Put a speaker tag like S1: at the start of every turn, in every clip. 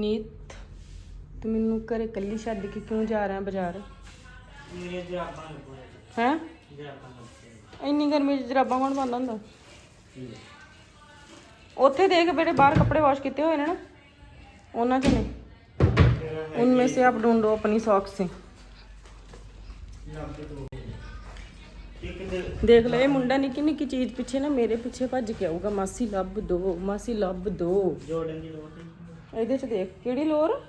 S1: ਨੀਤ ਤੂੰ ਮੈਨੂੰ ਘਰੇ ਇਕੱਲੀ ਛੱਡ ਕੇ ਕਿਉਂ ਜਾ ਰਿਹਾ ਬਾਜ਼ਾਰ?
S2: ਮੇਰੀਆਂ
S1: ਹੈ? ਇੰਨੀ ਗਰਮੀ 'ਚ ਜਰਾਬਾਂ ਕੌਣ ਪਾਉਂਦਾ ਹੁੰਦਾ? ਉੱਥੇ ਦੇਖ ਬੇੜੇ ਬਾਹਰ ਕੱਪੜੇ ਵਾਸ਼ ਕੀਤੇ ਹੋਏ ਨੇ ਨਾ ਉਹਨਾਂ 'ਚ ਨੇ। ਉਨਮੇ ਸੇ ਆਪ ਢੂੰਡੋ ਆਪਣੀ
S2: ਸੌਕਸ ਸੀ।
S1: ਦੇਖ ਲੈ ਇਹ ਮੁੰਡਾ ਨਿੱਕੀ ਨਿੱਕੀ ਚੀਜ਼ ਪਿੱਛੇ ਨਾ ਮੇਰੇ ਪਿੱਛੇ ਭੱਜ ਕੇ ਆਊਗਾ। ਮਾਸੀ ਲੱਭ ਦੋ ਮਾਸੀ ਲੱਭ ਦੋ।
S2: ਜੋੜਨ ਦੀ ਲੋੜ ਨਹੀਂ।
S1: ਇਹਦੇ ਚ ਦੇਖ ਕਿਹੜੀ ਲੋਰ?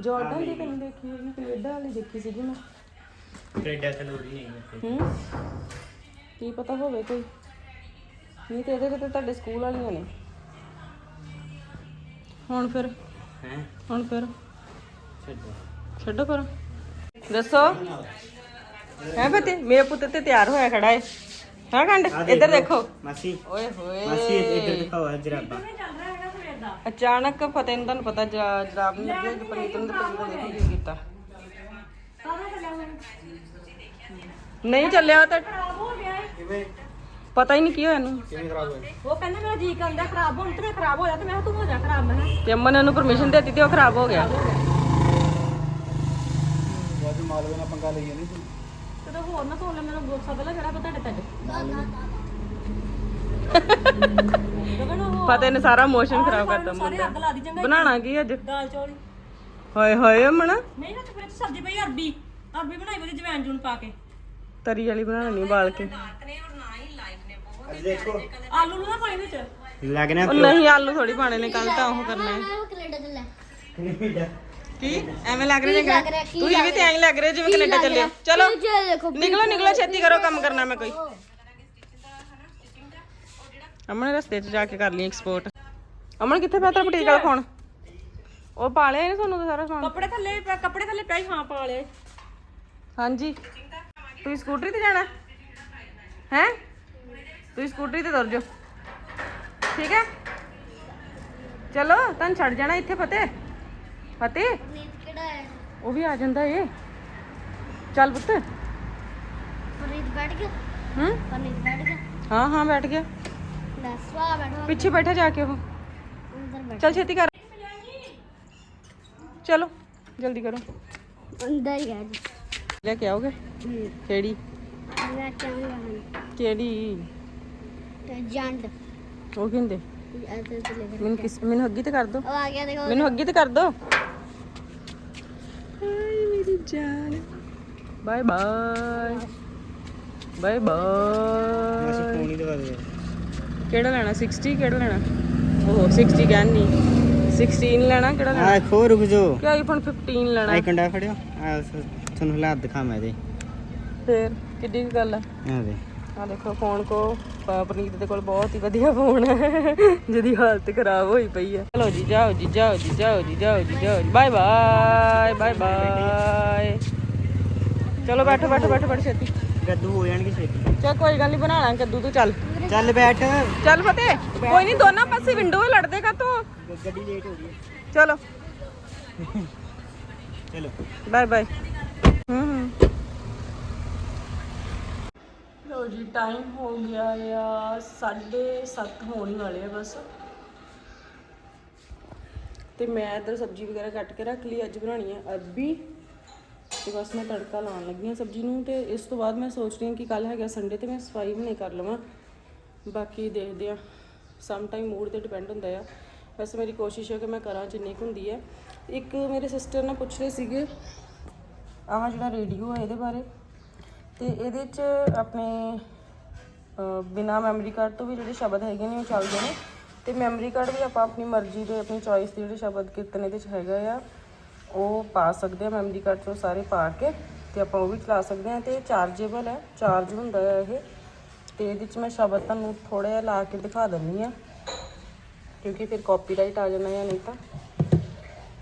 S1: ਜਾਰਡਨ। ਦੀ ਤੈਨੂੰ ਦੇਖੀ ਹੈਗੀ ਕੈਨੇਡਾ ਵਾਲੀ ਦੇਖੀ ਸੀਗੀ ਮੈਂ।
S2: ਕੈਨੇਡਾ ਤੇ ਹੀ ਨਹੀਂ ਹੂੰ?
S1: ਕੀ ਪਤਾ ਹੋਵੇ ਕੋਈ। ਨਹੀਂ ਤੇ ਇਹਦੇ ਤੇ ਤੁਹਾਡੇ ਸਕੂਲ ਵਾਲੀਆਂ ਨੇ ਹੁਣ ਫਿਰ?
S2: ਹੈ?
S1: ਹੁਣ ਫਿਰ?
S2: ਛੱਡੋ।
S1: ਛੱਡੋ ਪਰ ਦੱਸੋ। ਹੈ ਬਤੇ ਮੇਰੇ ਪੁੱਤ ਤੇ ਤਿਆਰ ਹੋਇਆ ਖੜਾ ਹੈ ਹਾਂ ਕੰਡ ਇੱਧਰ ਦੇਖੋ।
S2: ਮਾਸੀ।
S1: ਓਏ ਹੋਏ।
S2: ਮਾਸੀ ਇੱਧਰ ਦਿਖਾਓ ਜਰਾਬਾਂ।
S1: ਅਚਾਨਕ ਫਤਿਹ ਨੂੰ ਤੁਹਾਨੂੰ ਪਤਾ ਜ- ਜਰਾਬ ਨਹੀਂ ਲੱਗੇ ਪ੍ਰੀਤ ਨੂੰ ਤਾਂ ਪ੍ਰੀਤ ਨੇ ਦੇਖੀ ਕੀ ਕੀਤਾ। ਨਹੀਂ ਚੱਲਿਆ ਤਾਂ
S2: ਕਿਵੇਂ?
S1: ਪਤਾ ਹੀ ਨਹੀਂ ਕੀ ਹੋਇਆ ਇਹਨੂੰ।
S2: ਕਿਵੇਂ ਖਰਾਬ ਹੋਇਆ?
S3: ਉਹ ਕਹਿੰਦਾ ਮੇਰਾ ਜੀ ਕਰਦਾ ਖਰਾਬ ਹੋਣ ਤੇ ਖਰਾਬ ਹੋਇਆ ਤੇ ਮੈਂ ਕਿਹਾ ਤੂੰ ਹੋ ਜਾ ਖਰਾਬ ਮੈਂ ਕਿਹਾ।
S1: ਤੇ ਅੰਮਾ ਨੇ ਉਹਨੂੰ ਪਰਮਿਸ਼ਨ ਦੇ ਦਿੱਤੀ ਤੇ ਉਹ ਖਰਾਬ ਹੋ ਗਿਆ।
S2: ਵਾਜੂ ਮਾਲਵੇ ਨਾਲ ਪੰਗਾ ਲਈਏ ਨਹੀਂ ਤੂੰ?
S3: ਜਦੋਂ ਹੋਰ ਨਾ ਤੋਲ ਮੈਨੂੰ ਗੁੱਸਾ ਪਹਿਲਾਂ ਜਿਹੜਾ ਪਤਾ ਤੁਹਾਡੇ
S1: ਫਤਿਹ ਨੇ ਸਾਰਾ ਮੋਸ਼ਨ ਖਰਾਬ ਕਰਤਾ
S3: ਸਾਰੇ
S1: ਮੁੰਡੇ
S3: ਅੱਗ ਲਾ ਦੀ ਚੰਗਾ
S1: ਬਣਾਣਾ ਕੀ ਅੱਜ?
S3: ਦਾਲ ਚੌਲ
S1: ਹਾਏ ਹਾਏ ਅਮਨ।
S3: ਨਹੀਂ ਨਾ ਤੇ ਫਿਰ ਸਬਜ਼ੀ ਪਈ ਅਰਬੀ। ਅਰਬੀ ਬਣਾਈ ਉਹਦੀ ਜਵੈਨ ਜੂਨ ਪਾ ਕੇ।
S1: ਤਰੀ ਵਾਲੀ ਬਣਾਉਣੀ ਨਹੀਂ ਬਾਲ ਕੇ।
S2: ਦੇਖੋ।
S3: ਆਲੂ ਨੂੰ ਨਾ ਪਾਈ ਵਿੱਚ।
S2: ਲੱਗਣਾ
S1: ਉਹ ਨਹੀਂ ਆਲੂ ਥੋੜੀ ਪਾਣੇ ਨੇ ਕੱਲ ਤਾਂ ਉਹ ਕਰਨਾ ਹੈ
S4: ਕੈਨੇਡਾ ਚੱਲਿਆ
S1: ਕੀ ਐਵੇਂ ਲੱਗ ਰਿਹਾ ਜਿਵੇਂ ਤੁਸੀਂ ਵੀ ਤੇ ਐਂ ਲੱਗ ਰਿਹਾ ਜਿਵੇਂ ਕੈਨੇਡਾ ਚੱਲੇ ਹੋ। ਚਲੋ
S4: ਜੇ ਦੇਖੋ
S1: ਨਿਕਲੋ ਨਿਕਲੋ ਛੇਤੀ ਕਰੋ ਕੰਮ ਕਰਨਾ ਮੈਂ ਕੋਈ। ਅਮਨ ਰਸਤੇ 'ਚ ਜਾ ਕੇ ਕਰ ਲਈ ਐਕਸਪੋਰਟ ਅਮਨ ਕਿੱਥੇ ਪਿਆ ਤੇਰਾ ਬੁਟੀਕ ਵਾਲਾ ਫੋਨ ਉਹ ਪਾ ਲਿਆ ਇਹਨੇ ਤੁਹਾਨੂੰ ਤਾਂ ਸਾਰਾ ਸਮਾਨ?
S3: ਕੱਪੜੇ ਥੱਲੇ ਪਿਆ- ਕੱਪੜੇ ਥੱਲੇ ਪਿਆ ਹਾਂ ਪਾ ਲਿਆ
S1: ਹਾਂਜੀ। ਤੁਸੀਂ ਸਕੂਟਰੀ ਤੇ ਜਾਣਾ? ਹੈ? ਤੁਸੀਂ ਸਕੂਟਰੀ ਤੇ ਤੁਰ ਜਾਓ। ਠੀਕ ਹੈ? ਚਲੋ ਤੁਹਾਨੂੰ ਛੱਡ ਜਾਣਾ ਇੱਥੇ ਫਤਿਹ। ਫਤਿਹ?
S4: ਫਰੀਦ ਕਿਹੜਾ ਹੈ
S1: ਉਹ ਵੀ ਆ ਜਾਂਦਾ ਏ। ਚੱਲ ਪੁੱਤ।
S4: ਫਰੀਦ ਬੈਠ ਗਿਆ।
S1: ਹੂੰ?
S4: ਫਰੀਦ ਬੈਠ ਗਿਆ।
S1: ਹਾਂ ਹਾਂ ਬੈਠ ਗਿਆ।
S4: ਦੱਸ ਵਾ ਬੈਠਾ
S1: ਪਿੱਛੇ ਬੈਠਾ ਜਾ ਕੇ ਉਹ
S4: ਅੰਦਰ ਬੈਠ
S1: ਚੱਲ ਛੇਤੀ ਕਰ ਚਲੋ ਜਲਦੀ ਕਰੋ
S4: ਅੰਦਰ ਹੀ ਹੈ ਜੀ
S1: ਲੈ ਕੇ ਆਓਗੇ ਕਿਹੜੀ
S4: ਮੈਂ ਚਾਹੁੰਦਾ ਹਾਂ
S1: ਕਿਹੜੀ
S4: ਤੇ ਜੰਡ
S1: ਉਹ ਕਿੰਦੇ
S4: ਐਸੇ ਤੇ ਲੈ
S1: ਮੈਨੂੰ ਕਿਸ ਮੈਨੂੰ ਅੱਗੀ ਤੇ ਕਰ ਦੋ
S4: ਉਹ ਆ ਗਿਆ ਦੇਖੋ
S1: ਮੈਨੂੰ ਅੱਗੇ ਤੇ ਕਰ ਦੋ ਹਾਏ ਮੇਰੀ ਜਾਨ ਬਾਏ ਬਾਏ ਬਾਏ
S2: ਮਾਸੀ
S1: ਬਾਏ
S2: ਫੋਨ ਹੀ ਦਵਾ ਦੇ
S1: ਕਿਹੜਾ ਲੈਣਾ? 60 ਕਿਹੜਾ ਲੈਣਾ? ਉਹ 60 ਕਹਿਣ ਨਹੀਂ 16 ਲੈਣਾ ਕਿਹੜਾ ਲੈਣਾ?
S2: ਆ ਖੋ ਰੁਕ ਜੋ
S1: ਕਿ ਆਈਫੋਨ 15 ਲੈਣਾ?
S2: ਆਈ ਕੰਡਾ ਫੜਿਓ। ਤੁਹਾਨੂੰ ਹਾਲਾਤ ਦਿਖਾਵਾਂ ਇਹਦੇ।
S1: ਫੇਰ ਕਿੱਡੀ ਕੁ ਗੱਲ ਆ।
S2: ਆ ਦੇ
S1: ਆ ਦੇਖੋ ਫੋਨ ਕੋ ਪ- ਪ੍ਰੀਤ ਦੇ ਕੋਲ ਬਹੁਤ ਹੀ ਵਧੀਆ ਫੋਨ ਹੈ ਜਿਹਦੀ ਹਾਲਤ ਖਰਾਬ ਹੋਈ ਪਈ ਹੈ ਚਲੋ ਜੀ ਜਾਓ ਜੀ ਜਾਓ ਜੀ ਜਾਓ ਜੀ ਜਾਓ ਜੀ ਜਾਓ ਜੀ। ਬਾਏ ਬਾਏ ਬਾਏ ਬਾਏ ਚਲੋ ਬੈਠੋ ਬੈਠੋ ਬੈਠੋ ਬੈਠੋ ਛੇਤੀ।
S2: ਗੱਦੂ ਹੋ ਜਾਣਗੇ ਛੇਤੀ।
S1: ਚਲ ਕੋਈ ਗੱਲ ਨਹੀਂ ਬਣਾਣਾ ਕੱਦੂ ਤੂੰ ਚੱਲ।
S2: ਚੱਲ ਬੈਠ।
S1: ਚੱਲ ਫਤਿਹ ਕੋਈ ਨਹੀਂ ਦੋਨਾਂ ਪਾਸੇ ਵਿੰਡੋ ਲੜਦੇ ਕਾ ਤੂੰ
S2: ਗੱਡੀ ਲੇਟ ਹੋ ਗਈ। ਹੈ।
S1: ਚਲੋ।
S2: ਚਲੋ।
S1: ਬਾਏ ਬਾਏ ਹੂੰ ਹੂੰ। ਲੋ ਜੀ ਟਾਈਮ ਹੋ ਗਿਆ ਆ 7:30 ਹੋਣ ਹੀ ਵਾਲੇ ਆ ਬਸ। ਤੇ ਮੈਂ ਇਧਰ ਸਬਜ਼ੀ ਵਗੈਰਾ ਕੱਟ ਕੇ ਰੱਖ ਲਈ ਅੱਜ ਬਣਾਉਣੀ ਹੈ ਅਰਬੀ। ਤੇ ਬਸ ਮੈਂ ਤੜਕਾ ਲਾਉਣ ਲੱਗੀ ਹਾਂ ਸਬਜ਼ੀ ਨੂੰ ਤੇ ਇਸ ਤੋਂ ਬਾਅਦ ਮੈਂ ਸੋਚ ਰਹੀ ਹਾਂ ਕਿ ਕੱਲ ਹੈਗਾ ਸੰਡੇ ਤੇ ਮੈਂ ਸਫ਼ਾਈ ਵੀ ਨਹੀਂ ਕਰ ਲਵਾਂ। ਬਾਕੀ ਦੇਖਦੇ ਆ ਸਮ ਟਾਈਮ ਮੂਡ ਤੇ ਡਿਪੈਂਡ ਹੁੰਦਾ ਆ। ਵੈਸੇ ਮੇਰੀ ਕੋਸ਼ਿਸ਼ ਹੈ ਕਿ ਮੈਂ ਕਰਾਂ ਜਿੰਨੀ ਕੁ ਹੁੰਦੀ ਹੈ ਇੱਕ ਮੇਰੇ ਸਿਸਟਰ ਨੇ ਪੁੱਛ ਰਹੇ ਸੀਗੇ ਆਹ ਜਿਹੜਾ ਰੇਡੀਓ ਹੈ ਇਹਦੇ ਬਾਰੇ। ਤੇ ਇਹਦੇ 'ਚ ਆਪਣੇ ਅਹ, ਬਿਨਾਂ ਮੈਮਰੀ ਕਾਰਡ ਤੋਂ ਵੀ ਜਿਹੜੇ ਸ਼ਬਦ ਹੈਗੇ ਨੇ ਉਹ ਚੱਲਦੇ ਨੇ। ਤੇ ਮੈਮਰੀ ਕਾਰਡ ਵੀ ਆਪਾਂ ਆਪਣੀ ਮਰਜ਼ੀ ਦੇ ਆਪਣੀ ਚੋਇਸ ਦੇ ਜਿਹੜੇ ਸ਼ਬਦ ਕੀਰਤਨ ਇਹਦੇ 'ਚ ਹੈਗਾ ਆ। ਉਹ ਪਾ ਸਕਦੇ ਆ ਮੈਮਰੀ ਕਾਰਡ 'ਚੋਂ ਸਾਰੇ ਪਾ ਕੇ ਤੇ ਆਪਾਂ ਉਹ ਵੀ ਚਲਾ ਸਕਦੇ ਆ। ਤੇ ਚਾਰਜੇਬਲ ਹੈ ਚਾਰਜ ਹੁੰਦਾ ਹੈ ਇਹ। ਤੇ ਇਹਦੇ 'ਚ ਮੈਂ ਸ਼ਬਦ ਤੁਹਾਨੂੰ ਥੋੜਾ ਜਿਹਾ ਲਾ ਕੇ ਦਿਖਾ ਦਿੰਦੀ ਆ ਕਿਉਂਕਿ ਫਿਰ ਕਾਪੀਰਾਈਟ ਆ ਜਾਣਾ ਜਾਂ ਨਹੀਂ ਤਾਂ।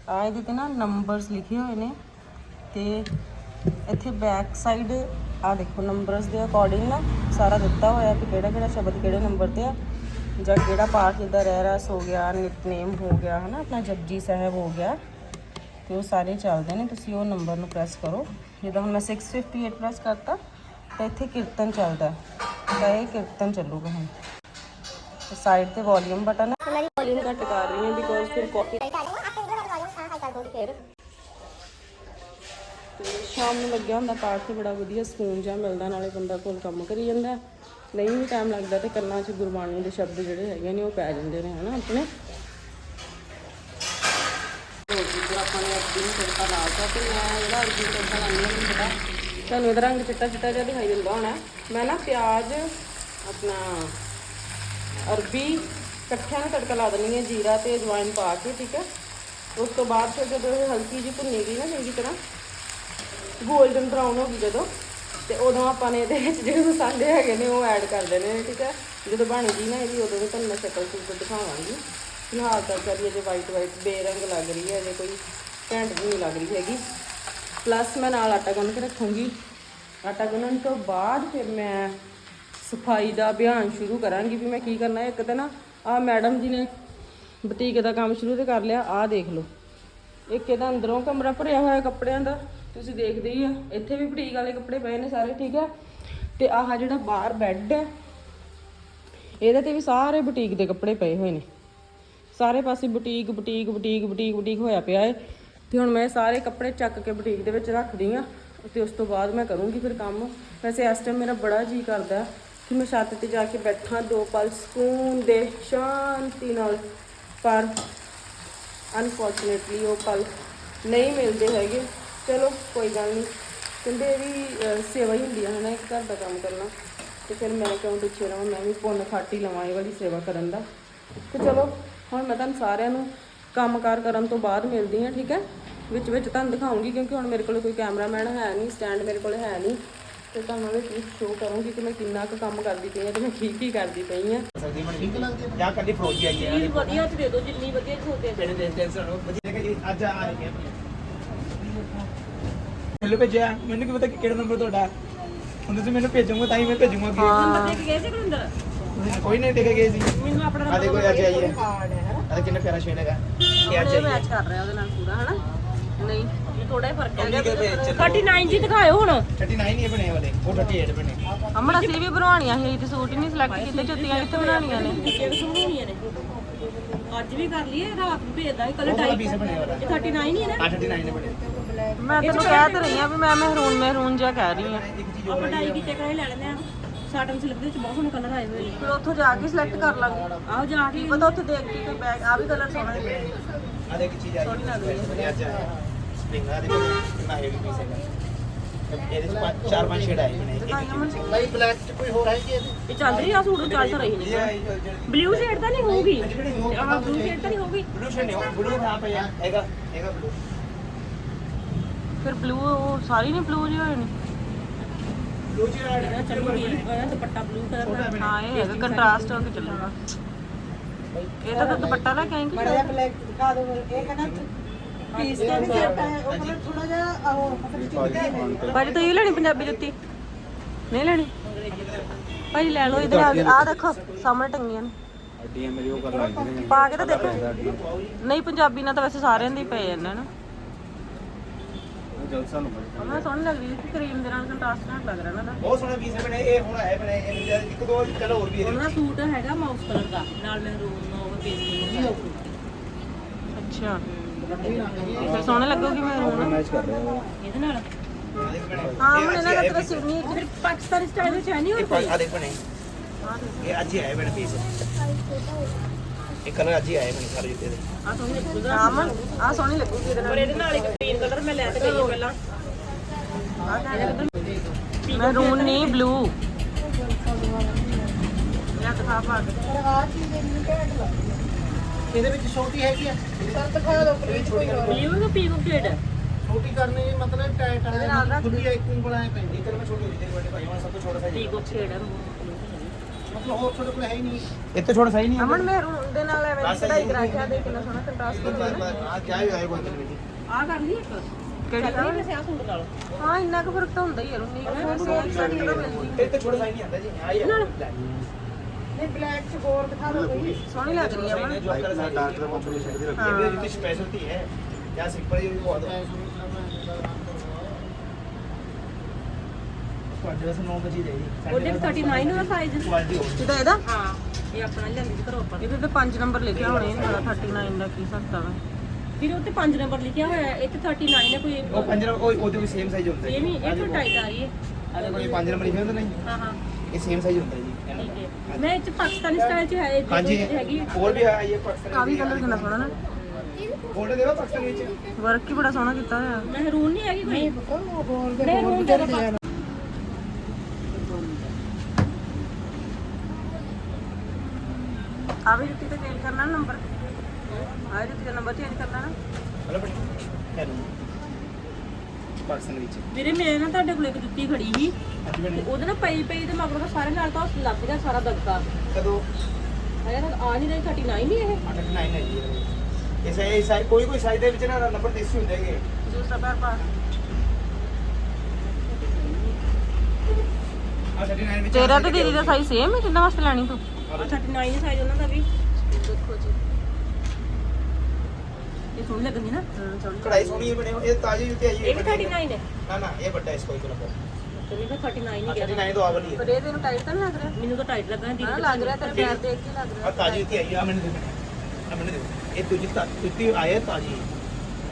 S1: ਆ ਇਹਦੇ ਤੇ ਨਾ ਨੰਬਰਸ ਲਿਖੇ ਹੋਏ ਨੇ ਤੇ ਇੱਥੇ ਬੈਕ ਸਾਈਡ ਆ ਦੇਖੋ ਨੰਬਰਸ ਦੇ ਅਕੋਰਡਿੰਗ ਨਾ ਸਾਰਾ ਦਿੱਤਾ ਹੋਇਆ ਕਿ ਕਿਹੜਾ ਕਿਹੜਾ ਸ਼ਬਦ ਕਿਹੜੇ ਨੰਬਰ ਤੇ ਆ, ਜਾਂ ਕਿਹੜਾ ਪਾਠ ਜਿੱਦਾਂ ਰਹਿ ਰਸ ਹੋ ਗਿਆ ਨਿਤਨੇਮ ਹੋ ਗਿਆ, ਹਨਾ, ਆਪਣਾ ਜਪਜੀ ਸਾਹਿਬ ਹੋ ਗਿਆ। ਤੇ ਉਹ ਸਾਰੇ ਚੱਲਦੇ ਨੇ ਤੁਸੀਂ ਉਹ ਨੰਬਰ ਨੂੰ ਪ੍ਰੈਸ ਕਰੋ। ਜਿੱਦਾਂ ਹੁਣ ਮੈਂ 658 ਪ੍ਰੈਸ ਕਰਤਾ ਤਾਂ ਇੱਥੇ ਕੀਰਤਨ ਚੱਲਦਾ। ਹੈ। ਤਾਂ ਇਹ ਕੀਰਤਨ ਚੱਲੂਗਾ ਹੁਣ। ਸਾਈਡ ਤੇ ਵੋਲਿਊਮ ਬਟਨ ਹੈ ਵੋਲਿਊਮ ਘੱਟ ਕਰ ਰਹੀ ਹਾਂ ਬਿਕੋਜ਼ ਫਿਰ ਤੇ ਸ਼ਾਮ ਨੂੰ ਲੱਗਿਆ ਹੁੰਦਾ ਪਾਠ ਤੇ ਬੜਾ ਵਧੀਆ ਸਕੂਨ ਜਿਹਾ ਮਿਲਦਾ ਨਾਲੇ ਬੰਦਾ ਕੋਲ ਕੰਮ ਕਰੀ ਜਾਂਦਾ। ਨਹੀਂ ਵੀ ਟਾਈਮ ਲੱਗਦਾ ਤੇ ਕੰਨਾਂ 'ਚ ਗੁਰਬਾਣੀ ਦੇ ਸ਼ਬਦ ਜਿਹੜੇ ਹੈਗੇ ਨੇ ਉਹ ਪੈ ਜਾਂਦੇ ਨੇ ਹਨਾ ਆਪਣੇ ਹੋਰ ਜਿੱਦਾਂ ਆਪਾਂ ਨੇ ਅੱਗੇ ਨੂੰ ਤੜਕਾ ਤੇ ਮੈਂ ਜਿਹੜਾ ਅੱਗੇ ਨੂੰ ਤੜਕਾ ਲਾਉਂਦੀ ਹਾਂ ਮੈਨੂੰ ਪਤਾ ਤੁਹਾਨੂੰ ਇਹਦਾ ਰੰਗ ਚਿੱਟਾ ਚਿੱਟਾ ਜਿਹਾ ਦਿਖਾਈ ਦਿੰਦਾ ਹੋਣਾ। ਮੈਂ ਨਾ ਪਿਆਜ਼, ਆਪਣਾ ਅਰਬੀ ਇਕੱਠਿਆਂ ਨੂੰ ਤੜਕਾ ਲਾ ਦਿੰਦੀ ਹਾਂ, ਜੀਰਾ ਤੇ ਅਜਵਾਇਣ ਪਾ ਕੇ, ਠੀਕ ਹੈ? ਉਸ ਤੋਂ ਬਾਅਦ ਫਿਰ ਜਦੋਂ ਇਹ ਹਲਕੀ ਜਿਹੀ ਭੁੰਨੀ ਗਈ ਨਾ, ਚੰਗੀ ਤਰ੍ਹਾਂ, ਗੋਲਡਨ ਬਰਾਊਨ ਹੋ ਗਈ ਜਦੋਂ, ਤੇ ਉਦੋਂ ਆਪਾਂ ਨੇ ਇਹਦੇ ਵਿੱਚ ਜਿਹੜੇ ਮਸਾਲੇ ਹੈਗੇ ਨੇ, ਉਹ ਐਡ ਕਰ ਦੇਣੇ ਨੇ, ਠੀਕ ਹੈ? ਜਦੋਂ ਬਣ ਗਈ ਨਾ ਇਹਦੀ, ਉਦੋਂ ਵੀ ਤੁਹਾਨੂੰ ਮੈਂ ਸ਼ਕਲ ਸੂਟ ਦਿਖਾਵਾਂਗੀ। ਫਿਲਹਾਲ ਤਾਂ ਕਰੀ ਅਜੇ ਵਾਈਟ ਵਾਈਟ ਬੇਰੰਗ ਲੱਗ ਰਹੀ ਹੈ ਜੇ ਕੋਈ ਘੈਂਟ ਜਿਹੀ ਨਹੀਂ ਲੱਗ ਰਹੀ ਹੈਗੀ। ਪਲੱਸ ਮੈਂ ਨਾਲ ਆਟਾ ਗੁੰਨ ਕੇ ਰੱਖੂੰਗੀ। ਆਟਾ ਗੁੰਨਣ ਤੋਂ ਬਾਅਦ ਫਿਰ ਮੈਂ ਸਫ਼ਾਈ ਦਾ ਅਭਿਆਨ ਸ਼ੁਰੂ ਕਰਾਂਗੀ ਵੀ ਮੈਂ ਕੀ ਕਰਨਾ ਹੈ ਇੱਕ ਤਾਂ ਨਾ ਆ ਮੈਡਮ ਜੀ ਨੇ ਬੁਟੀਕ ਦਾ ਕੰਮ ਸ਼ੁਰੂ ਤੇ ਕਰ ਲਿਆ, ਆਹ ਦੇਖ ਲਓ। ਇੱਕ ਇਹਦਾ ਅੰਦਰੋਂ ਕਮਰਾ ਭਰਿਆ ਹੋਇਆ ਕੱਪੜਿਆਂ ਦਾ, ਤੁਸੀਂ ਦੇਖਦੇ ਹੀ ਆ। ਇੱਥੇ ਵੀ ਬੁਟੀਕ ਵਾਲੇ ਕੱਪੜੇ ਪਏ ਨੇ ਸਾਰੇ, ਠੀਕ ਹੈ ਤੇ ਆਹ ਜਿਹੜਾ ਬਾਹਰ ਬੈੱਡ ਹੈ, ਇਹਦੇ ਤੇ ਵੀ ਸਾਰੇ ਬੁਟੀਕ ਦੇ ਕੱਪੜੇ ਪਏ ਹੋਏ ਨੇ। ਸਾਰੇ ਪਾਸੇ boutique boutique boutique boutique boutique ਹੋਇਆ ਪਿਆ ਹੈ ਤੇ ਹੁਣ ਮੈਂ ਸਾਰੇ ਕੱਪੜੇ ਚੱਕ ਕੇ ਬੁਟੀਕ ਦੇ ਵਿੱਚ ਰੱਖਦੀ ਆ ਤੇ ਉਸ ਤੋਂ ਬਾਅਦ ਮੈਂ ਕਰੂੰਗੀ ਫਿਰ ਕੰਮ। ਵੈਸੇ ਇਸ ਟਾਈਮ ਮੇਰਾ ਬੜਾ ਜੀ ਕਰਦਾ ਕਿ ਮੈਂ ਛੱਤ ਤੇ ਜਾ ਕੇ ਬੈਠਾਂ, ਦੋ ਪਲ ਸਕੂਨ ਦੇ ਸ਼ਾਂਤੀ ਨਾਲ। ਪਰ ਅਨਫੋਰਚੂਨੇਟਲੀ ਉਹ ਪਲ ਨਹੀਂ ਮਿਲਦੇ ਹੈਗੇ। ਚਲੋ, ਕੋਈ ਗੱਲ ਨਹੀਂ। ਕਹਿੰਦੇ ਇਹ ਵੀ ਸੇਵਾ ਹੀ ਹੁੰਦੀ ਹੈ ਹਨਾ, ਇੱਕ ਘਰ ਦਾ ਕੰਮ ਕਰਨਾ। ਤੇ ਫਿਰ ਮੈਂ ਕਿਉਂ ਪਿੱਛੇ ਰਹਾਂ? ਮੈਂ ਵੀ ਪੁੰਨ ਖੱਟ ਲਵਾਂ ਇਹ ਵਾਲੀ ਸੇਵਾ ਕਰਨ ਦਾ। ਤੇ ਚਲੋ, ਹੁਣ ਮੈਂ ਤੁਹਾਨੂੰ ਸਾਰਿਆਂ ਨੂੰ ਕੰਮਕਾਰ ਕਰਨ ਤੋਂ ਬਾਅਦ ਮਿਲਦੀ ਹਾਂ ਠੀਕ ਹੈ? ਵਿੱਚ ਵਿੱਚ ਤੁਹਾਨੂੰ ਦਿਖਾਉਂਗੀ ਕਿਉਂਕਿ ਹੁਣ ਮੇਰੇ ਕੋਲ ਕੋਈ ਕੈਮਰਾਮੈਨ ਹੈ ਨਹੀਂ ਸਟੈਂਡ ਮੇਰੇ ਕੋਲ ਹੈ ਨਹੀਂ। ਤੇ ਤੁਹਾਨੂੰ ਵਿੱਚ ਸ਼ੋਅ ਕਰੂੰਗੀ ਕਿ ਮੈਂ ਕਿੰਨਾ ਕੁ ਕੰਮ ਕਰਦੀ ਪਈ ਹਾਂ ਤੇ ਮੈਂ ਕੀ ਕੀ ਕਰਦੀ ਪਈ ਹਾਂ।
S2: ਸਕਦੀ ਮੈਂ ਠੀਕ ਲੱਗਦੀ ਜਾਂ ਕੱਲੀ ਫਰੋਜੀ ਆਈ ਹੈ।
S3: ਵਧੀਆ ਚ ਦੇ ਦਿਓ ਜਿੰਨੀ ਵਧੀਆ ਚ ਹੋਤੇ
S2: ਮੇਰੇ ਦੇ ਟੈਨਸ਼ਨ ਹੋ ਵਧੀਆ ਕਿ ਜੀ ਅੱਜ ਆ ਰਹੀ ਹੈ। ਹੈਲੋ ਭੇਜਿਆ ਮੈਨੂੰ ਕੀ ਪਤਾ ਕਿ ਕਿਹੜਾ ਨੰਬਰ ਤੁਹਾਡਾ। ਹੁਣ ਤੁਸੀਂ ਮੈਨੂੰ ਭੇਜੋਗੇ ਤਾਂ ਹੀ ਮੈਂ ਭੇਜੂਗਾ
S3: ਨੰਬਰ ਦੇ ਕੇ ਗਏ ਸੀ ਕੁਲਿੰਦਰ
S2: ਕਿ ਕੋਈ ਨਹੀਂ ਦੇਖੇ ਗਏ ਸੀ।
S3: ਮੈਨੂੰ ਆਪਣਾ
S2: ਆ ਦੇਖੋ ਅੱਜ ਆਈ ਹੈ। ਆ ਕਿੰਨਾ ਪਿਆਰਾ ਸ਼ੇਡ ਹੈਗਾ। ਇਹ ਅੱਜ ਆਈ ਹੈ
S1: ਮੈਚ ਕਰ ਰਿਹਾ ਉਹਦੇ ਨਾਲ ਪੂਰਾ ਹਨਾ? ਨਹੀਂ ਥੋੜਾ ਹੀ ਫ਼ਰਕ
S2: ਕੰਨੀ ਭੇਜ
S3: 39 ਜੀ ਦਿਖਾਇਓ ਹੁਣ।
S2: 39 ਨਹੀਂ ਬਣੇ ਵਾਲੇ ਉਹ 38 ਬਣੇ।
S1: ਅਮਨ ਅਸੀਂ ਵੀ ਬਣਵਾਉਣੀਆਂ ਸੀ ਤੇ ਸੂਟ ਹੀ ਨਹੀਂ ਸਿਲੈਕਟ ਕੀਤੇ ਜੁੱਤੀਆਂ ਕਿੱਥੇ ਬਣਾਉਣੀਆਂ ਨੇ?
S3: ਕਿਹੜੇ ਸੋਹਣੀਆਂ ਨੇ ਅੱਜ ਵੀ ਕਰ ਲਈਏ ਰਾਤ ਨੂੰ ਭੇਜਦਾ ਕਲਰ
S2: ਉਹ
S3: ਟਾਈਪ
S2: ਪੀਸ ਬਣੇ ਵਾਲਾ
S3: ਇਹ 39 ਹੀ ਹੈ ਨਾ?
S2: 39 ਨੇ ਬਣੇ।
S1: ਮੈਂ ਤੈਨੂੰ ਕਹਿ ਤੇ ਰਹੀ ਆ ਵੀ ਮੈਂ ਮਹਿਰੂਨ ਮਹਿਰੂਨ ਜਿਹਾ ਕਹਿ ਰਹੀ ਆ
S2: ਇੱਕ ਚੀਜ਼
S3: ਆਪਾਂ ਡਾਈ ਕੀਤੇ ਕਰੇ ਲੈ ਲੈਂਦੇ ਆ ਸਾਟਨ ਸਿਲਕ ਦੇ ਵਿੱਚ ਬਹੁਤ ਸੋਹਣੇ ਕਲਰ ਆਏ ਹੋਏ ਨੇ।
S1: ਫਿਰ ਉੱਥੋਂ ਜਾ ਕੇ ਸਿਲੈਕਟ ਕਰ ਲਾਂਗੇ।
S3: ਆਓ ਜਾ ਕੇ
S1: ਕੀ ਪਤਾ ਉੱਥੇ ਦੇਖ ਕੇ ਕੋਈ ਬੈਗ ਆ ਵੀ ਕਲਰ ਸੋਹਣਾ ਹੈ
S2: ਆ ਦੇਖ ਚੀਜ਼ ਆਈ ਹੈ। ਅੱਜ ਸਪ੍ਰਿੰਗ ਆ ਦੇਖੋ ਕਿੰਨਾ ਹੈਵੀ ਪੀਸ ਹੈਗਾ। ਇਹਦੇ ਚ ਚਾਰ ਪੰਜ ਸ਼ੇਡ ਆਏ
S1: ਅਮਨ
S2: ਭਾਈ ਬਲੈਕ ਚ ਕੋਈ ਹੋਰ ਹੈ ਜੀ
S3: ਇਹ ਚੱਲ ਰਹੀ ਆ ਸੂਟ ਚੱਲ ਤਾਂ ਰਹੀ ਨੇ ਬਲੂ ਸ਼ੇਡ ਤਾਂ ਨਹੀਂ ਹੋਊਗੀ। ਆਹ ਬਲੂ ਸ਼ੇਡ ਤਾਂ ਨਹੀਂ ਹੋਊਗੀ।
S2: ਬਲੂ ਸ਼ੇਡ ਨਹੀਂ ਬਲੂ ਹਾਂ ਪਿਆ ਹੈਗਾ ਹੈਗਾ ਬਲੂ
S1: ਫਿਰ ਬਲੂ ਉਹ ਸਾਰੀ ਨਹੀਂ ਬਲੂ ਜਿਹੇ ਹੋਏ
S3: ਚੱਲੂਗੀ ਇਹਦਾ ਦੁਪੱਟਾ ਬਲੂ ਕਲਰ ਦਾ
S1: ਹਾਂ ਇਹ ਹੈਗਾ ਕੰਟਰਾਸਟ ਹੋ ਕੇ ਚੱਲੂਗਾ। ਇਹ ਤਾਂ ਤੂੰ ਦੁਪੱਟਾ ਲੈ ਕੇ ਆਏਂਗੀ
S5: ਬਲੈਕ ਦਿਖਾ ਦੋ ਇਹ ਕਹਿੰਦਾ ਪੀਸ ਤਾਂ ਨਹੀਂ ਸੈੱਟ ਹੈ ਉਹ ਕਹਿੰਦਾ ਥੋੜਾ ਜਿਹਾ ਉਹ ਮਤਲਬ
S1: ਭਾਜੀ ਤੁਸੀਂ ਲੈਣੀ ਪੰਜਾਬੀ ਜੁੱਤੀ? ਨਹੀਂ ਲੈਣੀ? ਭਾਜੀ ਲੈ ਲਓ ਇਧਰ ਆ ਆਹ ਦੇਖੋ ਸਾਹਮਣੇ ਟੰਗੀਆਂ ਨੇ।
S2: ਅੱਡੀਆਂ ਮੇਰੀ ਉਹ ਕਰ ਲੱਗ
S1: ਪਾ ਕੇ ਤਾਂ ਦੇਖੋ। ਨਹੀਂ ਪੰਜਾਬੀ ਨਾਲ ਤਾਂ ਵੈਸੇ ਸਾਰਿਆਂ ਦੇ ਹੀ ਪਏ ਜਾਂਦੇ ਨਾ।
S2: ਜਲਸਾ ਨੂੰ
S1: ਉਹਨਾਂ ਸੋਹਣੀ ਲੱਗਦੀ ਸੀ ਕਰੀਮ ਦੇ ਨਾਲ ਕੰਟਰਾਸਟ ਨਾਲ ਲੱਗ ਰਿਹਾ ਨਾ ਇਹਦਾ।
S2: ਬਹੁਤ ਸੋਹਣੇ ਪੀਸ ਬਣੇ ਇਹ ਹੁਣ ਆਏ ਬਣੇ ਇਹ ਇੱਕ ਦੋ ਚਲੋ ਹੋਰ ਵੀ
S3: ਉਹਨਾਂ ਦਾ ਸੂਟ ਹੈਗਾ ਮਾਊਸ ਕਲਰ ਦਾ ਨਾਲ ਮਹਿਰੂਨ ਉਹ ਪੇਸਟਿੰਗ
S1: ਅੱਛਾ। ਫਿਰ ਸੋਹਣੇ ਲੱਗੂਗੀ ਮੈਂ ਹੁਣ?
S2: ਮੈਚ ਕਰ ਰਿਹਾ
S3: ਇਹਦੇ ਨਾਲ?
S1: ਹਾਂ ਹੁਣ ਇਹਨਾਂ ਦਾ ਤੇਰਾ ਸਿਰਨੀ
S3: ਫਿਰ ਪਾਕਿਸਤਾਨੀ ਸਟਾਈਲ ਵਿੱਚ ਹੈ ਨਹੀਂ ਹੋਰ ਕੋਈ?
S2: ਆ ਦੇਖ ਬਣੇ ਇਹ ਅੱਜ ਹੀ ਆਏ ਬਣੇ ਪੀਸ ਇਹ ਕਲਰ ਅੱਜ ਹੀ ਆਏ ਬਣੇ ਸਾਰੇ ਜੁੱਤੇ ਦੇ।
S3: ਆ ਸੋਹਣੀ ਲੱਗੂਗਾ
S1: ਆਮਨ ਆ ਸੋਹਣੀ ਲੱਗੂਗੀ ਇਹਦੇ
S3: ਪਰ
S1: ਨਾਲ
S3: ਇਹਦੇ ਨਾਲ ਇੱਕ ਗ੍ਰੀਨ ਕਲਰ ਮੈਂ ਲੈ ਤੇ ਗਈ ਹਾਂ ਪਹਿਲਾਂ।
S1: ਮਹਿਰੂਨ ਨਹੀਂ ਬਲੂ ਲੈ ਦਿਖਾ ਪਾ ਕੇ।
S5: ਆ
S2: ਇਹਦੇ ਵਿੱਚ ਛੋਟੀ ਹੈਗੀ ਆ।
S5: ਪਰ ਦਿਖਾ ਦੋ ਪਲੀਜ਼ ਕੋਈ ਹੋਰ
S3: ਬਲੂ ਨੂੰ ਪੀਕੋ ਸ਼ੇਡ
S2: ਛੋਟੀ ਕਰਨੀ ਮਤਲਬ ਟਾਈਟ
S1: ਇਹਦੇ ਨਾਲ ਰੱਖ
S2: ਖੁੱਲੀ ਇੱਕ ਉਂਗਲ ਆਏ ਪੈਂਦੀ। ਤੇ ਮੈਂ ਛੋਟੀ ਹੋਈ ਤੇਰੀ ਵੱਡੇ ਭਾਈ ਮੈਂ ਸਭ ਤੋਂ ਛੋਟਾ ਸਾਈਜ਼
S3: ਪੀਕੋ ਹੈ
S2: ਮਤਲਬ ਹੋਰ ਤੁਹਾਡੇ ਕੋਲ ਹੈ ਹੀ ਨਹੀਂ। ਤੋਂ ਛੋਟਾ ਸਾਈਜ਼ ਨਹੀਂ
S1: ਅਮਨ ਮਹਿਰੂਨ ਦੇ ਨਾਲ ਐਵੇਂ ਦੀ ਕਢਾਈ ਕਰਾ ਕੇ ਆ ਦੇ ਕਿੰਨਾ ਸੋਹਣਾ ਕੰਟਰਾਸਟ ਹੋ ਰਿਹਾ
S2: ਆ ਕਿਆ ਹੀ ਆਏ ਕੋਈ ਨਹੀਂ।
S3: ਆ ਕਰ ਲਈ ਇੱਕ।
S1: ਕਿਹੜੀ
S3: ਨਹੀਂ
S1: ਕਲਰ
S3: ਵੈਸੇ ਆ ਸੂਟ ਨਾਲ।
S1: ਹਾਂ ਇੰਨਾ ਕੁ ਫ਼ਰਕ ਤਾਂ ਹੁੰਦਾ ਹੀ ਹੈ ਰੁੰਨੀ ਕੁ ਸੇਮ ਸੈਟ ਕਿਹੜਾ ਮਿਲਦੀ
S2: ਇਹ ਤੋਂ ਛੋਟਾ ਸਾਈਜ਼ ਨਹੀਂ ਆਉਂਦਾ ਜੀ ਆ। ਹੀ
S5: ਨਹੀਂ ਬਲੈਕ ਚ ਹੋਰ ਦਿਖਾ ਦੋ ਕੋਈ।
S1: ਸੋਹਣੀ ਲੱਗ ਰਹੀ ਹੈ ਅਮਨ।
S2: ਜੋ ਕਰ ਸਕਦਾ ਡਾਕਟਰ ਬਹੁਤ ਛੋਟੀ ਸ਼ਕਤੀ ਰੱਖੀ ਹੈ। ਇਹਦੀ ਸਪੈਸ਼ਲਟੀ ਹੈ। ਜਾਂ ਸਿੰਪਲ ਹੀ ਬਹੁਤ ਤੁਹਾਡੇ ਵਾਸਤੇ 9 ਵਜੇ ਜਾਈ
S3: ਉਹਦੇ 39 ਦਾ ਸਾਈਜ਼
S2: ਕੁਆਲਿਟੀ ਹੋਰ
S1: ਇਹਦਾ ਇਹਦਾ?
S3: ਹਾਂ ਇਹ ਆਪਣਾ ਲਿਆਂਦੀ ਸੀ ਘਰੋਂ ਆਪਾਂ।
S1: ਇਹਦੇ ਤੇ 5 ਨੰਬਰ ਲਿਖਿਆ ਹੋਣੇ ਵਾਲਾ 39 ਦਾ ਕੀ ਸਕਦਾ ਵਾ
S3: ਵੀਰੇ ਉੱਤੇ 5 ਨੰਬਰ ਲਿਖਿਆ ਹੋਇਆ ਹੈ। ਇੱਥੇ 39 ਹੈ ਕੋਈ
S2: ਉਹ ਪੰਜ ਨੰਬਰ ਉਹ ਉਹਦੇ ਵੀ ਸੇਮ ਸਾਈਜ਼ ਹੁੰਦਾ
S3: ਇਹ ਨਹੀਂ ਇਹ ਤੋਂ ਟਾਈਟ ਆ ਰਹੀ ਹੈ।
S2: ਅਰੇ ਕੋਈ ਪੰਜ ਨੰਬਰ ਲਿਖਿਆ ਹੁੰਦਾ ਨਹੀਂ?
S3: ਹਾਂ ਹਾਂ।
S2: ਇਹ ਸੇਮ ਸਾਈਜ਼ ਹੁੰਦਾ ਜੀ।
S3: ਠੀਕ ਹੈ। ਮੈਂ ਇਹ ਚ ਪਾਕਿਸਤਾਨੀ ਸਟਾਈਲ ਚ ਹੈ ਇਹ
S2: ਹਾਂਜੀ।
S3: ਜਿਹੜੀ ਹੈਗੀ
S2: ਹੋਰ ਵੀ ਹੈ ਇਹ ਪਾਕਿਸਤਾਨੀ
S1: ਆ ਵੀ ਕਲਰ ਕਿੰਨਾ ਸੋਹਣਾ ਨਾ।
S2: ਫੋਟੋ ਦੇਵਾ ਪਾਕਿਸਤਾਨੀ ਵਿੱਚ।
S1: ਵਰਕ ਹੀ ਬੜਾ ਸੋਹਣਾ ਕੀਤਾ ਹੋਇਆ।
S3: ਮਹਿਰੂਨ ਨਹੀਂ ਹੈਗੀ ਕੋਈ?
S5: ਉਹ ਬੋਲ ਦੇ
S3: ਮਹਿਰੂਨ ਦੇ ਦਿਓ।
S1: ਆ ਵੀ ਜੁੱਤੀ ਨੰਬਰ ਆ ਜੁੱਤੀ ਦਾ ਨੰਬਰ ਚੇਂਜ ਕਰਨਾ ਨਾ
S2: ਹਲੋ ਬੜੀ ਹੈਲੋ ਪਾਕਿਸਤਾਨ ਵਿੱਚ
S3: ਵੀਰੇ ਮੇਰੇ ਨਾਲ ਤੁਹਾਡੇ ਕੋਲ ਇੱਕ ਜੁੱਤੀ ਖੜੀ ਸੀ
S2: ਅੱਜ
S3: ਤੇ
S2: ਬਣੇ
S3: ਉਹਦੇ ਨਾਲ ਪਈ ਪਈ ਤੇ ਮਗਰੋਂ ਦਾ ਸਾਰੇ ਨਾਲ ਤਾਂ ਉਹ ਲੱਗ ਗਿਆ ਸਾਰਾ ਦਬਕਾ
S2: ਕਦੋਂ
S3: ਹੈ ਤਾਂ ਆ ਨਹੀਂ ਰਹੀ 39 ਨਹੀਂ ਇਹ
S2: 89 ਹੈ ਜੀ ਇਹ ਸਾਈ ਸਾਈ ਕੋਈ ਕੋਈ ਸਾਈਜ਼ ਦੇ ਵਿੱਚ ਨਾ ਨੰਬਰ ਦੇਸੀ ਹੁੰਦੇ ਹੈਗੇ
S1: ਦੂਸਰਾ ਪੈਰ ਪਾ
S2: ਆ 39 ਵਿੱਚ
S1: ਤੇਰਾ ਤੇ ਦੀਦੀ ਦਾ ਸਾਈਜ਼ ਸੇਮ ਹੈ ਕਿੰਨਾ ਵਾਸਤੇ ਲੈਣੀ ਤੂੰ
S3: ਆ 39 ਹੈ ਸਾਈਜ਼ ਉਹਨਾਂ ਦਾ ਵੀ
S1: ਦੇਖੋ ਜੀ।
S3: ਇਹ ਸੋਹਣੀ ਲੱਗਦੀ ਨਾ?
S2: ਕਢਾਈ ਸੋਹਣੀ ਹੈ। ਬਣੇ ਹੋਏ, ਇਹ ਤਾਜੀ ਜੁੱਤੀ ਆਈ
S3: ਇਹ ਵੀ 39 ਹੈ।
S2: ਨਾ ਨਾ ਇਹ ਵੱਡਾ ਇਸ ਕੋਈ ਕੋਲ ਨੰਬਰ
S3: ਚਲੀ ਤਾਂ 39 ਨਹੀਂ ਗਿਆ
S2: 39 ਤੋਂ ਆ ਵਾਲੀ
S1: ਪਰ
S2: ਹੈ
S1: ਇਹ ਤੈਨੂੰ ਟਾਈਟ ਤਾਂ ਨਹੀਂ ਲੱਗ ਰਿਹਾ?
S3: ਮੈਨੂੰ ਤਾਂ ਟਾਈਟ ਲੱਗਾ ਦੀਦੀ
S1: ਹਾਂ ਲੱਗ ਰਿਹਾ ਤੇਰੇ ਪੈਰ ਦੇਖ ਕੇ ਲੱਗ ਰਿਹਾ।
S2: ਆ ਤਾਜੀ ਜੁੱਤੀ ਆਈ ਆ ਮੈਨੂੰ ਦੇ ਆ ਮੈਨੂੰ ਦੇ ਇਹ ਦੂਜੀ ਤਾ- ਜੁੱਤੀ ਆਇਆ ਤਾਜੀ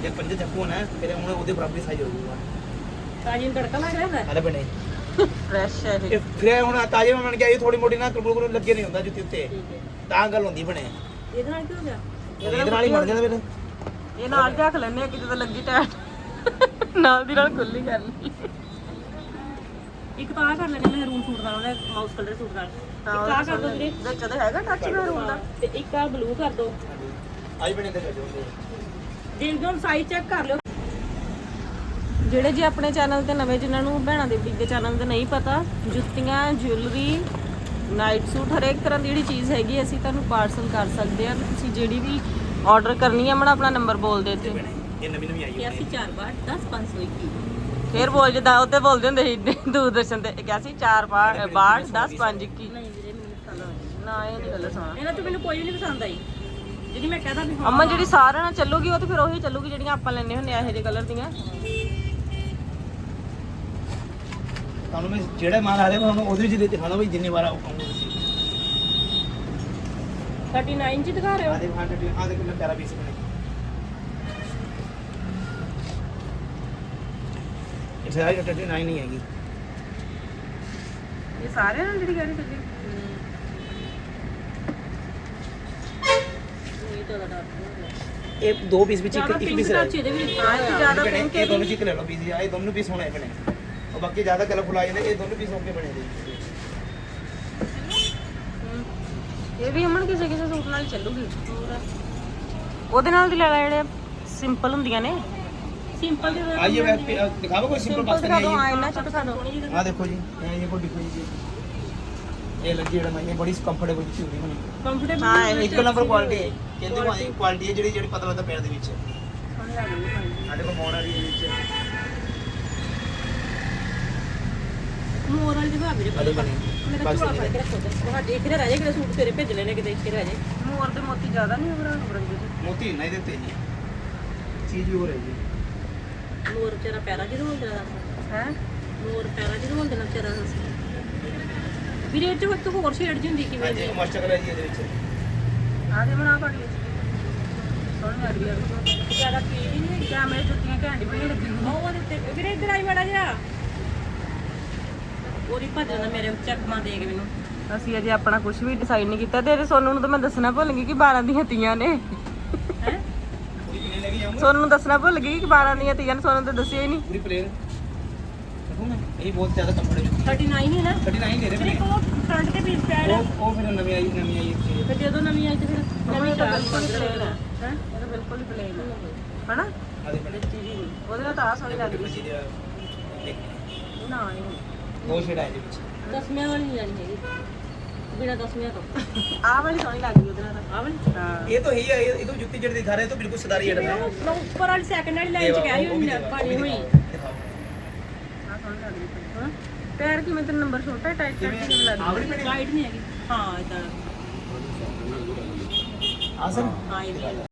S2: ਜੇ ਪੰਜ ਚੱਕੂ ਨਾ ਫਿਰ ਹੁਣ ਉਹਦੇ ਬਰਾਬਰ ਸਾਈਜ਼ ਹੋ ਜਾਊਗਾ।
S3: ਤਾਜੀ ਨੂੰ ਤੜਕਾ ਲੱਗ ਰਿਹਾ ਹੁੰਦਾ
S2: ਹਲੇ ਬਣੇ।
S1: ਫਰੈਸ਼ ਹੈ ਇਹ।
S2: ਇਹ ਫਿਰ ਹੁਣ ਤਾਜੇ ਮੈਂ ਮੰਨ ਕੇ ਆਈ ਥੋੜੀ ਮੋਟੀ ਨਾ ਕੁਲ ਲੱਗੇ ਨਹੀਂ ਹੁੰਦਾ ਜੁੱਤੀ ਉੱਤੇ।
S3: ਠੀਕ ਹੈ।
S2: ਤਾਂ ਗੱਲ ਹੁੰਦੀ ਬਣੇ
S3: ਇਹਦੇ ਨਾਲ ਕੀ ਹੋ ਗਿਆ?
S2: ਇਹਦੇ ਨਾਲ ਹੀ ਬਣ ਜਾਂਦਾ ਫਿਰ।
S1: ਇਹ ਨਾਲ ਰੱਖ ਲੈਣੇ ਆ ਕਿਤੇ ਤਾਂ ਲੱਗੀ ਟੈਟ। ਨਾਲ ਦੀ ਨਾਲ ਖੁੱਲੀ ਕਰ ਲਈ
S3: ਇੱਕ ਤਾਂ ਕਰ ਲੈਣੇ ਮਹਿਰੂਨ ਸੂਟ ਨਾਲ ਉਹਨੇ ਮਾਊਸ ਕਲਰ ਸੂਟ ਨਾਲ ਇੱਕ ਆ ਕਰ ਦੋ ਵੀਰੇ।
S1: ਵਿੱਚ ਤਾਂ ਹੈਗਾ ਟੱਚ ਮੈਰੂਨ ਦਾ।
S3: ਤੇ ਇੱਕ ਆ ਬਲੂ ਕਰ ਦੋ।
S2: ਆਈ ਬਣੇ ਤੇ ਜਾਓਗੇ
S3: ਦੇਖ ਲਓ ਸਾਈਜ਼ ਚੈੱਕ ਕਰ ਲਿਓ।
S1: ਜਿਹੜੇ ਜੀ ਆਪਣੇ ਚੈਨਲ ਤੇ ਨਵੇਂ ਜਿਨ੍ਹਾਂ ਨੂੰ ਭੈਣਾਂ ਦੇ ਬੀਗ ਦੇ ਚੈਨਲ ਤੇ ਨਹੀਂ ਪਤਾ ਜੁੱਤੀਆਂ ਜੁਐਲਰੀ ਨਾਈਟ ਸੂਟ ਹਰੇਕ ਤਰ੍ਹਾਂ ਦੀ ਜਿਹੜੀ ਚੀਜ਼ ਹੈਗੀ ਅਸੀਂ ਤੁਹਾਨੂੰ ਪਾਰਸਲ ਕਰ ਸਕਦੇ ਆ। ਤੁਸੀਂ ਜਿਹੜੀ ਵੀ ਆਰਡਰ ਕਰਨੀ ਹੈ ਮਣਾ ਆਪਣਾ ਨੰਬਰ ਬੋਲ ਦੇ ਤੇ
S2: ਇਹ ਨਵੀਂ ਨਵੀਂ ਆਈ ਹੈ।
S3: ਅਸੀਂ 4 ਬਾਰ 10 521
S1: ਫੇਰ ਬੋਲ ਜਦਾ ਉੱਤੇ ਬੋਲਦੇ ਹੁੰਦੇ ਸੀ ਦੂਰਦਰਸ਼ਨ ਤੇ। ਕਿਹਾ ਸੀ 4 62 10 5 21
S3: ਨਹੀਂ ਵੀਰੇ ਮੈਨੂੰ ਪਸੰਦ ਆ
S1: ਨਾ ਇਹ ਨਹੀਂ ਗੱਲ ਸੋਣਾ
S3: ਇਹਨਾਂ ਤੋਂ ਮੈਨੂੰ ਕੋਈ ਵੀ ਨਹੀਂ ਪਸੰਦ ਆਈ। ਜਿਹੜੀ ਮੈਂ ਕਹਦਾ ਵੀ ਹਾਂ
S1: ਅੰਮਾ ਜਿਹੜੀ ਸਾਰਿਆਂ ਨਾਲ ਚੱਲੂਗੀ ਉਹ ਤੇ ਫਿਰ ਉਹੀ ਚੱਲੂਗੀ ਜਿਹੜੀਆਂ ਆਪਾਂ ਲੈਣੇ ਹੁੰਦੇ ਆ ਇਹੋ ਜਿਹੇ ਕਲਰ ਦੀਆਂ।
S2: ਤੁਹਾਨੂੰ ਮੈਂ ਜਿਹੜਾ ਮਾਲ ਆ ਰਿਹਾ ਮੈਂ ਤੁਹਾਨੂੰ ਉਹਦੇ ਵਿੱਚ ਦੇ ਦਿਖਾਣਾ ਵੀ ਜਿੰਨੀ ਵਾਰ ਆਉਂਗਾ ਤੁਸੀਂ
S3: 39 ਚ ਦਿਖਾ ਰਹੇ ਹੋ?
S2: ਆ ਦੇ ਹਾਂ ਤੇ ਆ ਦੇ ਕਿੰਨਾ ਪਿਆਰਾ ਪੀਸ ਬਣੇ ਇਹ ਸਾਰੀ 39 ਨਹੀਂ ਹੈਗੀ।
S1: ਇਹ ਸਾਰਿਆਂ ਨਾਲ ਜਿਹੜੀ ਗਾੜੀ ਚੱਲੀ।
S3: ਇਹ ਤਾਂ ਡਰ
S2: ਇਹ ਦੋ ਪੀਸ ਵਿੱਚ ਇੱਕ ਇੱਕ ਪੀਸ ਰਹਿ
S3: ਇਹਦੇ ਵਿੱਚ।
S1: ਹਾਂ ਇਹ ਜ਼ਿਆਦਾ ਪਿੰਕ
S2: ਇਹ ਦੋਨੋਂ ਚੀਕ ਲੈ ਲਓ ਪੀਸ ਇਹ ਦੋਨੋਂ ਪੀਸ ਹੋਣੇ ਬਣੇ ਬਾਕੀ ਜ਼ਿਆਦਾ ਕਲਰਫੁਲ ਆ ਜਾਂਦੇ ਇਹ ਦੋਨੋਂ ਪੀਸ ਹੋਕੇ ਬਣੇ ਨੇ।
S1: ਇਹ ਵੀ ਅਮਨ ਕਿਸੇ ਕਿਸੇ ਸੂਟ ਨਾਲ ਹੀ ਚੱਲੂਗੀ। ਉਹਦੇ ਨਾਲ ਦੀ ਲੈ ਲੈ ਜਿਹੜੇ ਸਿੰਪਲ ਹੁੰਦੀਆਂ ਨੇ।
S3: ਸਿੰਪਲ
S2: ਦੇ ਆਈਏ ਵੈਬ ਦਿਖਾਓ ਕੋਈ
S1: ਸਿੰਪਲ
S2: ਸਿੰਪਲ
S1: ਦਿਖਾ
S2: ਪਾਕਿਸਤਾਨੀ
S1: ਦਿਓ ਆਈਏ। ਆਇਨਾ ਚ ਦਿਖਾ ਦਿਓ।
S2: ਆ ਦੇਖੋ ਜੀ ਇਹ ਇਹ ਕੋ ਦੇਖੋ ਜੀ। ਇਹ। ਇਹ ਲੱਗੀ ਜਿਹੜਾ ਮੈਂ ਇਹ ਬੜੀ ਕੰਫਰਟੇਬਲ ਚੀਜ਼ ਹੁੰਦੀ ਮੈਨੂੰ
S3: ਕੰਫਰਟੇਬਲ
S1: ਹਾਂ ਇਹ
S2: ਇੱਕ ਨੰਬਰ ਕੁਆਲਿਟੀ ਹੈ। ਕਹਿੰਦੇ ਕੁਆਲਿਟੀ ਹੈ ਜਿਹੜੀ ਜਿਹੜੀ ਪਤਲਾ ਤਾਂ ਪੈਰ ਦੇ ਵਿੱਚ। ਸਾਡੇ ਕੋਲ ਮੋਨ ਆ ਰਹੀ ਹੈ।
S3: ਮੋਰ ਵਾਲੀ ਦਿਖਾ ਮੇਰਾ ਝੋਲਾ ਫੜ ਕੇ ਰੱਖੋ ਤੇ ਤੁਹਾਡੇ ਇੱਥੇ ਰਹਿ ਜਾਏ ਕਿਤੇ ਸੂਟ ਤੇਰੇ ਭੇਜਣੇ ਨੇ ਕਿਤੇ ਇੱਥੇ ਰਹਿ ਜਾਏ।
S1: ਮੋਰ ਦੇ ਮੋਤੀ ਜ਼ਿਆਦਾ ਨਹੀਂ ਜੀ
S2: ਮੋਤੀ ਨਹੀਂ ਦਿੱਤੇ ਜੀ। ਚੀਜ਼ ਹੋ ਰਹੀ ਜੀ।
S3: ਮੋਰ ਵਿਚਾਰਾ ਪੈਰਾਂ ਜਿਹੇ ਰੋਲ ਦੇਣਾ।
S1: ਹੈ?
S3: ਮੋਰ ਪੈਰਾਂ ਜਿਹੇ ਰੋਲ ਦੇਣਾ ਵਿਚਾਰਾ। ਵੀਰੇ ਇਹ ਹੋਰ ਸ਼ੇਡ ਜੀ ਹੁੰਦੀ ਕਿਵੇਂ
S2: ਹਾਂਜੀ
S3: ਦੀ?
S2: ਮਸਟ ਕਲਰ ਜੀ ਇਹਦੇ ਵਿੱਚ।
S1: ਆ ਦੇ ਬਣਾ ਪੜੀ ਸੋਹਣੀ ਲੱਗ ਰਹੀ ਆ।
S3: ਜ਼ਿਆਦਾ ਪੀੜ ਹੀ ਨਹੀਂ
S1: ਕੈਮਰੇ ਜੁੱਤੀਆਂ ਘੈਂਟੀ ਬਣੀ ਲੱਗੀ
S3: ਉਹ ਉਹਦੇ ਤੇ ਵੀਰੇ ਇੱਧਰ ਆਈ ਮਾੜਾ ਜਿਹਾ। ਉਹਦੀ ਭੱਜਣ ਦਾ ਮੇਰੇ ਚੱਕਮਾ ਦੇ ਕੇ ਮੈਨੂੰ।
S1: ਅਸੀਂ ਅਜੇ ਆਪਣਾ ਕੁਝ ਵੀ ਡਿਸਾਈਡ ਨਹੀਂ ਕੀਤਾ ਤੇਰੇ ਸੋਨੂੰ ਨੂੰ ਤਾਂ ਮੈਂ ਦੱਸਣਾ ਭੁੱਲ ਗਈ ਕਿ 12 ਦੀਆਂ ਤੀਆਂ ਨੇ।
S3: ਹੈ?
S2: ਪਲੇਨ
S1: ਸੋਨੂੰ ਨੂੰ ਦੱਸਣਾ ਭੁੱਲ ਗਈ ਕਿ 12 ਦੀਆਂ ਤੀਆਂ ਨੇ ਸੋਨੂੰ ਤਾਂ ਦੱਸਿਆ ਹੀ ਨਹੀਂ।
S2: ਪੂਰੀ ਪਲੇਨ ਮੈਂ ਇਹ ਬਹੁਤ ਜ਼ਿਆਦਾ ਕੰਫਰਟੇਬਲ
S3: 39 ਹੀ ਨਾ?
S2: 39 ਦੇ ਰਹੇ
S3: ਉਹ ਫਰੰਟ ਤੇ ਪੀਸ ਪੈਡ
S2: ਉਹ ਉਹ ਫਿਰ ਨਵੀਂ ਆਈ ਨਵੀਂ ਆਈ
S3: ਫਿਰ ਜਦੋਂ ਨਵੀਂ ਆਈ ਤੇ ਫਿਰ ਨਵੀਂ
S1: ਤਾਂ ਬਿਲਕੁਲ ਹੀ plain ਹੈ
S3: ਹੈ?
S1: ਇਹ ਤਾਂ ਬਿਲਕੁਲ ਹੀ ਪਲੇਨ ਹੈ ਹਨਾ ਉਹਦੇ ਨਾਲ ਤਾਂ ਆ ਸੋਹਣੀ ਲੱਗ ਰਹੀ
S2: ਜੀ ਦੇ ਇੱਕ
S1: ਨਾ ਨਹੀਂ।
S2: ਦੋ ਸ਼ੇਡ ਆਏ ਦੇ ਵਿੱਚ
S3: ਦਸਵੀਆਂ ਵਾਲੀ ਨਹੀਂ ਜਾਣੀ ਹੈਗੀ ਬਿਨਾ ਦਸਵੀਆਂ ਤੋਂ
S1: ਆਹ ਵਾਲੀ ਸੋਹਣੀ ਲੱਗ ਰਹੀ ਉਹਦੇ ਨਾਲ
S3: ਆ ਵਾਲੀ
S1: ਹਾਂ
S2: ये तो ही है ये ये तो जुत्ती जड़ी दिखा रहे हैं तो बिल्कुल सदारी है
S3: ਮੈਂ ਉਹ- ਮੈਂ ਉੱਪਰ ਵਾਲੀ ਸੈਕੰਡ ਵਾਲੀ ਲਾਈਨ ਚ ਕਹਿ ਰਹੀ ਹੁੰਦੀ ਪਾਣੀ ਹੋਈ
S1: ਆਹ ਸੋਹਣੀ ਲੱਗ ਰਹੀ ਹਾਂ ਪੈਰ ਕਿਵੇਂ ਤੇ ਨੰਬਰ ਛੋਟਾ ਟਾਈਟ ਟਾਈਟ ਕਿਵੇਂ ਲੱਗ ਰਹੀ
S3: ਲਾਈਟ ਨਹੀਂ ਹੈਗੀ ਹਾਂ ਇਦਾਂ
S2: आसन
S3: ਹਾਂ ਇਹ ਵੀ ਹੈ।